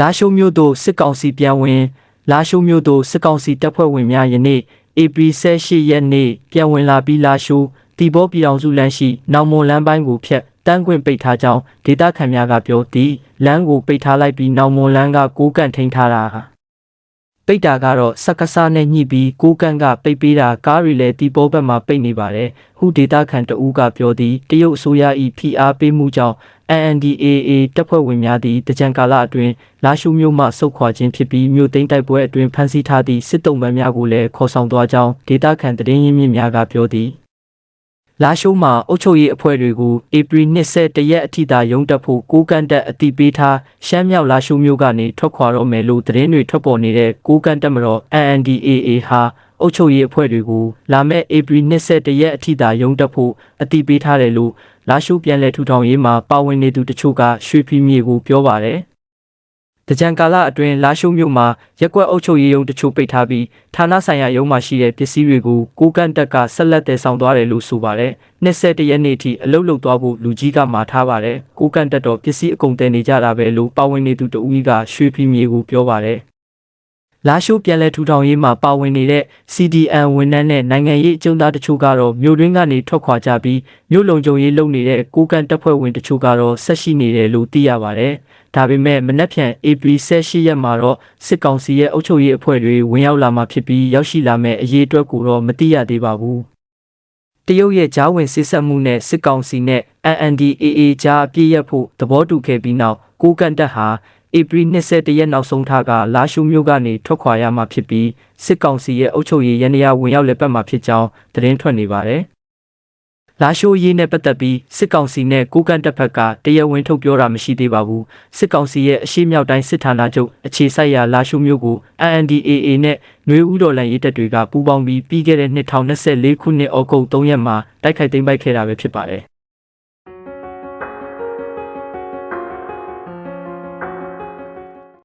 လာရှိုးမြို့သို့စစ်ကောင်စီပြန်ဝင် လာရှိုးမြို့သို့စစ်ကောင်စီတပ်ဖွဲ့ဝင်များယနေ့ဧပြီ18ရက်နေ့ပြန်ဝင်လာပြီးလာရှိုးတီဘောပြည်အောင်စုလမ်းရှိနောင်မွန်လမ်းပိုင်းကိုဖြတ်တန်းခွင့်ပိတ်ထားကြောင်းဒေသခံများကပြောသည်လမ်းကိုပိတ်ထားလိုက်ပြီးနောင်မွန်လမ်းကကိုးကန့်ထိန်းထားတာပိတ်တာကတော့စက္ကစနဲ့ညှိပြီးကိုးကန့်ကပိတ်ပေးတာကားတွေလည်းတီဘောဘက်မှာပိတ်နေပါတယ်ဟုဒေသခံတအူးကပြောသည်တရုတ်အစိုးရ၏ဖိအားပေးမှုကြောင့် NNDAA တပ်ဖွဲ့ဝင်များသည့်တကြံကာလအတွင်းလာရှုမြို့မှဆုတ်ခွာခြင်းဖြစ်ပြီးမြို့သိမ်းတိုက်ပွဲအတွင်းဖမ်းဆီးထားသည့်စစ်တုံးပန်းများကိုလည်းခေါ်ဆောင်သွားကြောင်းဒေသခံသတင်းရင်းမြစ်များကပြောသည်လာရှိုးမှာအုပ်ချုပ်ရေးအဖွဲ့တွေကိုဧပြီ21ရက်အထိသာရုံးတက်ဖို့ကိုးကန့်တက်အတိပေးထားရှမ်းမြောက်လာရှိုးမြို့ကနေထွက်ခွာတော့မယ်လို့သတင်းတွေထွက်ပေါ်နေတဲ့ကိုးကန့်တက်မတော် NNDAA ဟာ အုပ်ချုပ်ရေးအဖွဲ့တွေကိုလာမယ့်ဧပြီ21ရက်အထိသာရုံးတက်ဖို့အတိပေးထားတယ်လို့လာရှိုးပြန်လည်ထူထောင်ရေးမှာပါဝင်နေသူတချို့ကရွှေဖီမြေကိုပြောပါတယ်။တကြံကာလအတွင်းလာရှုမြို့မှာရက်ကွက်အုပ်ချုပ်ရေးရုံးတချို့ပိတ်ထားပြီးဌာနဆိုင်ရာရုံးမှာရှိတဲ့ပစ္စည်းတွေကိုကိုကန့်တက်ကဆက်လက်တည်ဆောင်သွားတယ်လို့ဆိုပါတယ်။21ရက်နေ့ထိအလုတ်လုတ်သွားဖို့လူကြီးကမှာထားပါတယ်။ကိုကန့်တက်တော့ပစ္စည်းအကုန်တည်နေကြတာပဲလို့ပါဝင်နေသူတဦးကရွှေဖီမြေကိုပြောပါတယ်။ လာရှိုးပြန်လည်ထူထောင်ရေးမှာပါဝင်နေတဲ့ CDN ဝန်ထမ်းနဲ့နိုင်ငံရေးအကျုံးသားတချို့ကတော့မြို့တွင်းကနေထွက်ခွာကြပြီးမြို့လုံခြုံရေးလုပ်နေတဲ့ကိုကန့်တပ်ဖွဲ့ဝင်တချို့ကတော့ဆက်ရှိနေတယ်လို့သိရပါတယ်။ဒါပေမဲ့မနက်ဖြန် April 18ရက်မှာတော့စစ်ကောင်စီရဲ့အုပ်ချုပ်ရေးအဖွဲ့တွေဝင်ရောက်လာမှာဖြစ်ပြီးရောက်ရှိလာမဲ့အရေးအတွက်ကိုတော့မသိရသေးပါဘူး။တရုတ်ရဲ့ဂျားဝင်စစ်ဆက်မှုနဲ့စစ်ကောင်စီနဲ့ NNDAA ကြားအပြည့်ရဖို့သဘောတူခဲ့ပြီးနောက်ကိုကန့်တပ်ဟာ ဧပြီ21ရက်နောက်ဆုံးထားကလာရှုမြို့ကနေထွက်ခွာရမှာဖြစ်ပြီးစစ်ကောင်စီရဲ့အုပ်ချုပ်ရေးရန်ရာဝင်ရောက်လက်ပတ်မှာဖြစ်ကြောင်းသတင်းထွက်နေပါတယ်။လာရှိုးရေးနဲ့ပတ်သက်ပြီးစစ်ကောင်စီနဲ့ကိုကန့်တပ်ဖက်ကတရားဝင်ထုတ်ပြောတာမရှိသေးပါဘူး။စစ်ကောင်စီရဲ့အရှိမြောက်တိုင်းစစ်ဌာနချုပ်အခြေစိုက်ရာလာရှိုးမြို့ကို NNDAA နဲ့ຫນွေဦးတော်လှန်ရေးတပ်တွေကပူးပေါင်းပြီးပြီးခဲ့တဲ့2024ခုနှစ်ဩဂုတ်3ရက်မှာတိုက်ခိုက်သိမ်းပိုက်ခဲ့တာပဲဖြစ်ပါတယ်။